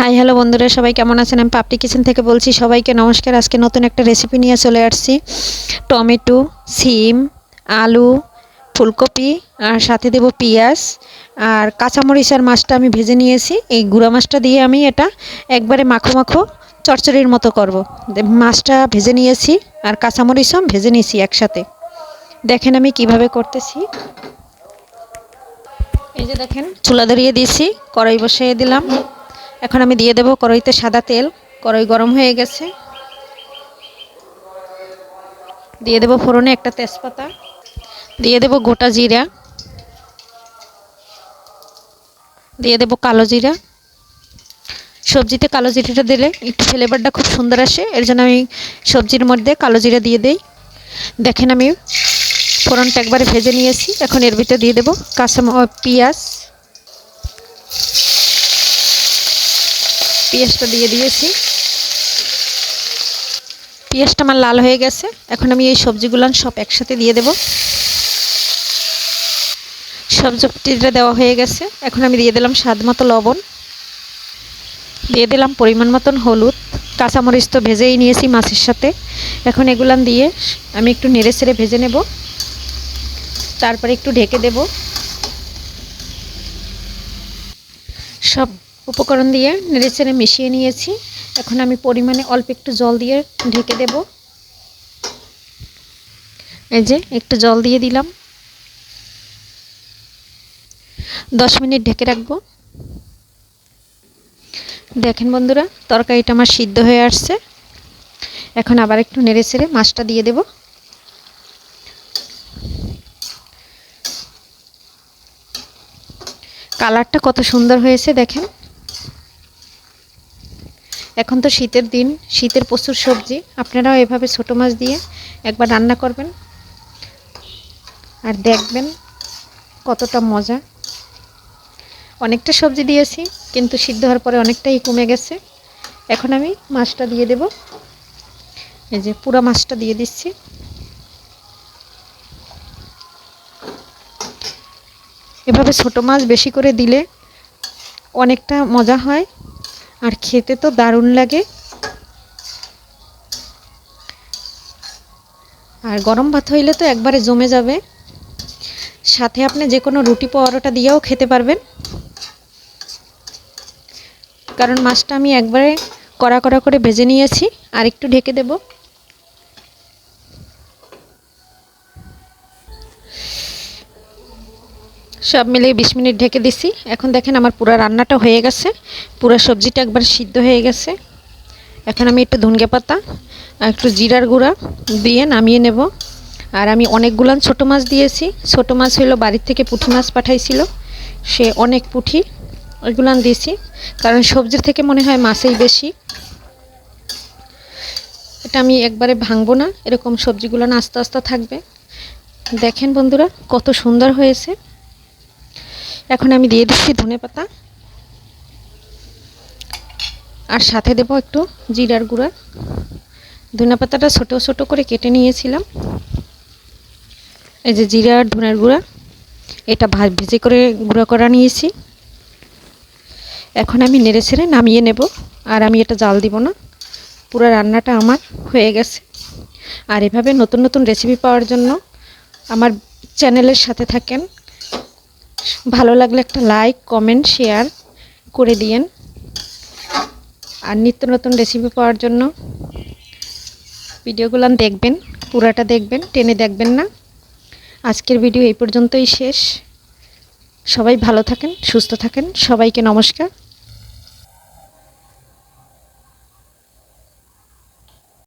Hi hello বন্ধুরা, সবাই কেমন আছেন? আমি পাপড়ি কিচেন থেকে বলছি সবাইকে নমস্কার। আজকে নতুন একটা রেসিপি নিয়ে চলে আসছি। টমেটো, সিম, আলু, ফুলকপি, আর সাথে দেব পেঁয়াজ। আর কাঁচামরিচ আর মাছটা আমি ভেজে নিয়েছি। এই গুঁড়া মাছটা দিয়ে আমি এটা একবারে মাখো মাখো চচ্চড়ির মতো করব। মাছটা ভেজে নিয়েছি আর কাঁচামরিচও ভেজে নিয়েছি একসাথে। দেখেন আমি কীভাবে করতেছি। এই যে দেখেন, চুলা ধরিয়ে দিয়েছি, কড়াই বসিয়ে দিলাম। এখন আমি দিয়ে দেব কড়াইতে সাদা তেল। কড়াই গরম হয়ে গেছে। দিয়ে দেব ফোড়নে একটা তেজপাতা। দিয়ে দেব গোটা জিরা। দিয়ে দেব কালো জিরা। সবজিতে কালো জিরাটা দিলে একটু ফ্লেভারটা খুব সুন্দর আসে। এর জন্য আমি সবজির মধ্যে কালো জিরা দিয়ে দেই। দেখেন আমি ফোড়নটা একবারে ভেজে নিয়েছি। এখন এর ভিতরে দিয়ে দেবো কাঁচা পেঁয়াজ। পেঁয়াজটা দিয়ে দিয়েছি। পেঁয়াজটা আমার লাল হয়ে গেছে। এখন আমি এই সবজিগুলান সব একসাথে দিয়ে দেব। সবজিটা দেওয়া হয়ে গেছে। এখন আমি দিয়ে দিলাম স্বাদ মতো লবণ। দিয়ে দিলাম পরিমাণ মতন হলুদ। কাঁচামরিচ তো ভেজেই নিয়েছি মাছের সাথে। এখন এগুলান দিয়ে আমি একটু নেড়ে ছেড়ে ভেজে নেব। তারপরে একটু ঢেকে দেব। সব উপকরণ দিয়ে নেড়ে চেড়ে মিশিয়ে নিয়েছি। এখন আমি পরিমাণে অল্প একটু জল দিয়ে ঢেকে দেব। এই যে, একটু জল দিয়ে দিলাম। দশ মিনিট ঢেকে রাখব। দেখেন বন্ধুরা, তরকারিটা আমার সিদ্ধ হয়ে আসছে। এখন আবার একটু নেড়ে চেড়ে মাছটা দিয়ে দেব। কালারটা কত সুন্দর হয়েছে দেখেন। এখন তো শীতের দিন, শীতের প্রচুর সবজি। আপনারাও এভাবে ছোট মাছ দিয়ে একবার রান্না করবেন। আর দেখবেন কতটা মজা। অনেকটা সবজি দিয়েছি, কিন্তু সিদ্ধ হওয়ার পরে অনেকটাই কমে গেছে। এখন আমি মাছটা দিয়ে দেব। এই যে পুরো মাছটা দিয়ে দিচ্ছি। এভাবে ছোট মাছ বেশি করে দিলে অনেকটা মজা হয়। আর খেতে তো দারুণ লাগে। আর গরম ভাত হইলে তো একবারে জমে যাবে। সাথে আপনি যে কোনো রুটি পরোটা দিয়েও খেতে পারবেন। কারণ মাছটা আমি একবারে কড়া কড়া করে ভেজে নিয়েছি। আর একটু ঢেকে দেব। সব মিলিয়ে বিশ মিনিট ঢেকে দিছি। এখন দেখেন আমার পুরো রান্নাটা হয়ে গেছে। পুরো সবজিটা একবার সিদ্ধ হয়ে গেছে। এখন আমি একটু ধনগে পাতা আর একটু জিরার গুঁড়া দিয়ে নামিয়ে নেব। আর আমি অনেকগুলান ছোট মাছ দিয়েছি। ছোট মাছ হলো বাড়ির থেকে পুঁটি মাছ পাঠাইছিল। সে অনেক পুঁটি ওইগুলান দিয়েছি। কারণ সবজির থেকে মনে হয় মাছেই বেশি। এটা আমি একবারে ভাঙবো না। এরকম সবজিগুলো আস্তে আস্তে থাকবে। দেখেন বন্ধুরা, কত সুন্দর হয়েছে। এখন আমি দিয়ে দিচ্ছি ধনে পাতা। আর সাথে দেবো একটু জিরার গুঁড়া। ধনে পাতাটা ছোটো ছোটো করে কেটে নিয়েছিলাম। এই যে জিরা আর ধনের গুঁড়া, এটা ভাজ ভেজে করে গুঁড়া করা নিয়েছি। এখন আমি নেড়ে ছেড়ে নামিয়ে নেব। আর আমি এটা জাল দিব না। পুরো রান্নাটা আমার হয়ে গেছে। আর এভাবে নতুন নতুন রেসিপি পাওয়ার জন্য আমার চ্যানেলের সাথে থাকেন ভালো লাগলে একটা লাইক কমেন্ট শেয়ার করে দিয়েন। আর নিত্য নতুন রেসিপি পাওয়ার জন্য ভিডিওগুলো দেখবেন, পুরাটা দেখবেন, টেনে দেখবেন না। আজকের ভিডিও এই পর্যন্তই শেষ। সবাই ভালো থাকেন, সুস্থ থাকেন। সবাইকে নমস্কার।